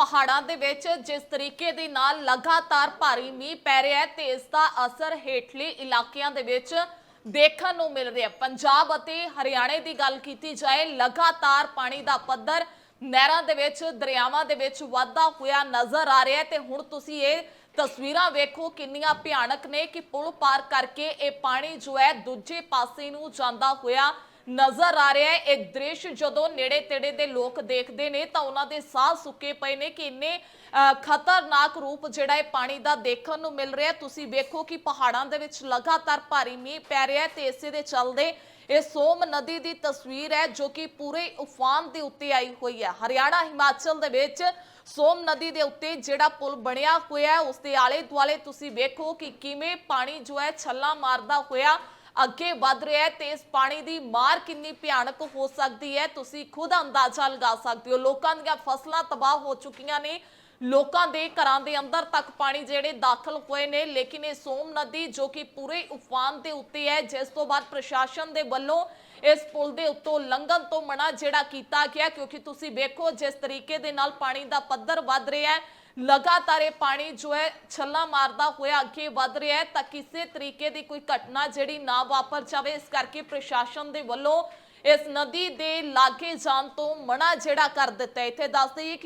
ਪਹਾੜਾਂ ਦੇ ਵਿੱਚ ਜਿਸ ਤਰੀਕੇ ਦੇ ਨਾਲ ਲਗਾਤਾਰ ਭਾਰੀ ਮੀਂਹ ਪੈ ਰਿਹਾ ਹੈ ਤੇ ਇਸ ਦਾ ਅਸਰ ਹੇਠਲੇ ਇਲਾਕਿਆਂ ਦੇ ਵਿੱਚ ਦੇਖਣ ਨੂੰ ਮਿਲ ਰਿਹਾ ਪੰਜਾਬ ਅਤੇ ਹਰਿਆਣੇ ਦੀ ਗੱਲ ਕੀਤੀ ਜਾਏ, ਲਗਾਤਾਰ ਪਾਣੀ ਦਾ ਪੱਧਰ ਨਹਿਰਾਂ ਦੇ ਵਿੱਚ, ਦਰਿਆਵਾਂ ਦੇ ਵਿੱਚ ਵਾਧਾ ਹੋਇਆ ਨਜ਼ਰ ਆ ਰਿਹਾ ਤੇ ਹੁਣ ਤੁਸੀਂ ਇਹ ਤਸਵੀਰਾਂ ਵੇਖੋ ਕਿੰਨੀਆਂ ਭਿਆਨਕ ਨੇ ਕਿ ਪੁਲ ਪਾਰ ਕਰਕੇ ਇਹ ਪਾਣੀ ਜੋ ਹੈ ਦੂਜੇ ਪਾਸੇ ਨੂੰ ਜਾਂਦਾ ਹੋਇਆ ਨਜ਼ਰ ਆ ਰਿਹਾ ਹੈ। ਇਹ ਦ੍ਰਿਸ਼ ਜਦੋਂ ਨੇੜੇ ਤੇੜੇ ਦੇ ਲੋਕ ਦੇਖਦੇ ਨੇ ਤਾਂ ਉਹਨਾਂ ਦੇ ਸਾਹ ਸੁੱਕੇ ਪਏ ਨੇ ਕਿ ਇੰਨੇ ਖਤਰਨਾਕ ਰੂਪ ਜਿਹੜਾ ਹੈ ਪਾਣੀ ਦਾ ਦੇਖਣ ਨੂੰ ਮਿਲ ਰਿਹਾ। ਤੁਸੀਂ ਵੇਖੋ ਕਿ ਪਹਾੜਾਂ ਦੇ ਵਿੱਚ ਲਗਾਤਾਰ ਭਾਰੀ ਮੀਂਹ ਪੈ ਰਿਹਾ ਹੈ ਤੇ ਇਸੇ ਦੇ ਚੱਲਦੇ ਇਹ ਸੋਮ ਨਦੀ ਦੀ ਤਸਵੀਰ ਹੈ ਜੋ ਕਿ ਪੂਰੇ ਉਫਾਨ ਦੇ ਉੱਤੇ ਆਈ ਹੋਈ ਹੈ। ਹਰਿਆਣਾ, ਹਿਮਾਚਲ ਦੇ ਵਿੱਚ ਸੋਮ ਨਦੀ ਦੇ ਉੱਤੇ ਜਿਹੜਾ ਪੁਲ ਬਣਿਆ ਹੋਇਆ ਹੈ, ਉਸ ਦੇ ਆਲੇ ਦੁਆਲੇ ਤੁਸੀਂ ਵੇਖੋ ਕਿ ਕਿਵੇਂ ਪਾਣੀ ਜੋ ਹੈ ਛੱਲਾ ਮਾਰਦਾ ਹੋਇਆ ਅੱਗੇ ਵੱਧ ਰਿਹਾ ਹੈ ਤੇ ਇਸ ਪਾਣੀ ਦੀ ਮਾਰ ਕਿੰਨੀ ਭਿਆਨਕ ਹੋ ਸਕਦੀ ਹੈ, ਤੁਸੀਂ ਖੁਦ ਅੰਦਾਜ਼ਾ ਲਗਾ ਸਕਦੇ ਹੋ। ਲੋਕਾਂ ਦੀਆਂ ਫਸਲਾਂ ਤਬਾਹ ਹੋ ਚੁੱਕੀਆਂ ਨੇ। ਲੋਕਾਂ ਦੇ ਘਰਾਂ ਦੇ ਅੰਦਰ ਤੱਕ ਪਾਣੀ ਜਿਹੜੇ ਦਾਖਲ ਹੋਏ ਨੇ, ਲੇਕਿਨ ਇਹ ਸੋਮ ਨਦੀ ਜੋ ਕਿ ਪੂਰੇ ਉਫਾਨ ਦੇ ਉੱਤੇ ਹੈ, ਜਿਸ ਤੋਂ ਬਾਅਦ ਪ੍ਰਸ਼ਾਸਨ ਦੇ ਵੱਲੋਂ ਇਸ ਪੁਲ ਦੇ ਉੱਤੋਂ ਲੰਘਣ ਤੋਂ ਮਨਾ ਜਿਹੜਾ ਕੀਤਾ ਗਿਆ, ਕਿਉਂਕਿ ਤੁਸੀਂ ਵੇਖੋ ਜਿਸ ਤਰੀਕੇ ਦੇ ਨਾਲ ਪਾਣੀ ਦਾ ਪੱਧਰ ਵੱਧ ਰਿਹਾ ਹੈ ਲਗਾਤਾਰ ਇਹ ਪਾਣੀ ਜੋ ਹੈ ਛੱਲਾ ਮਾਰਦਾ ਹੋਇਆ ਅੱਗੇ ਵੱਧ ਰਿਹਾ ਹੈ ਤਾਂ ਕਿਸੇ ਤਰੀਕੇ ਦੀ ਕੋਈ ਘਟਨਾ ਜਿਹੜੀ ਨਾ ਵਾਪਰ ਜਾਵੇ, ਇਸ ਕਰਕੇ ਪ੍ਰਸ਼ਾਸਨ ਦੇ ਵੱਲੋਂ ਇਸ ਨਦੀ ਦੇ ਲਾਗੇ ਜਾਣ ਤੋਂ ਮਨਾ ਜਿਹੜਾ ਕਰ ਦਿੱਤਾ ਇੱਥੇ ਦੱਸ ਦਈਏ ਕਿ